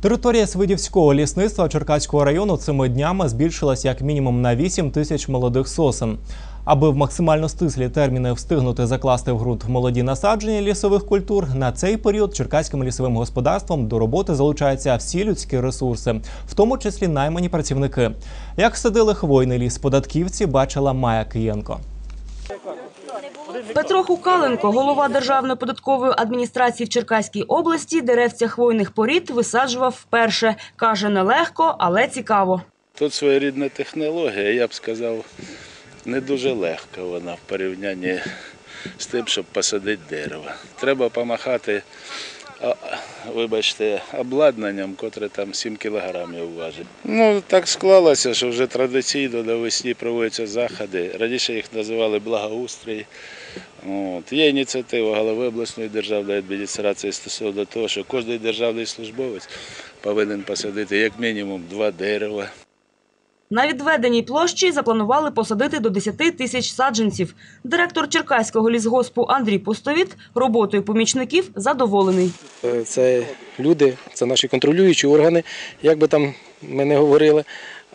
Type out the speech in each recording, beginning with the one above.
Територія Свидівського лісництва Черкаського району цими днями збільшилась як мінімум на 8 тисяч молодих сосен. Аби в максимально стислі терміни встигнути закласти в ґрунт молоді насадження лісових культур, на цей період черкаським лісовим господарством до роботи залучаються всі людські ресурси, в тому числі наймані працівники. Як садили хвойний ліс податківці, бачила Майя Києнко. Петро Хукаленко, голова Державної податкової адміністрації в Черкаській області, деревця хвойних порід висаджував вперше. Каже, нелегко, але цікаво. Тут своєрідна технологія, я б сказав, не дуже легка вона в порівнянні з тим, щоб посадити дерево. Треба помахати, вибачте, обладнанням, котре там 7 кілограмів важить. Ну, так склалося, що вже традиційно навесні проводяться заходи. Раніше їх називали благоустрій. От. Є ініціатива голови обласної державної адміністрації стосовно того, що кожен державний службовець повинен посадити як мінімум два дерева. На відведеній площі запланували посадити до 10 тисяч саджанців. Директор Черкаського лісгоспу Андрій Пустовіт роботою помічників задоволений. Е, Це люди, це наші контролюючі органи, як би там ми не говорили.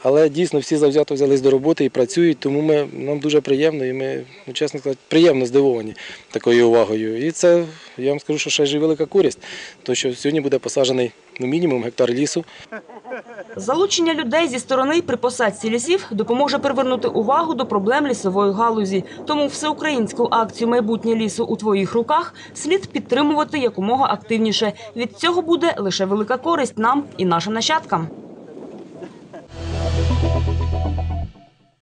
Але дійсно всі завзято взялись до роботи і працюють, тому ми, нам дуже приємно і ми, ну, чесно сказати, приємно здивовані такою увагою. І це, я вам скажу, що ще ж велика користь, тому що сьогодні буде посаджений ну, мінімум гектар лісу. Залучення людей зі сторони при посадці лісів допоможе привернути увагу до проблем лісової галузі. Тому всеукраїнську акцію Майбутнє лісу у твоїх руках слід підтримувати якомога активніше. Від цього буде лише велика користь нам і нашим нащадкам.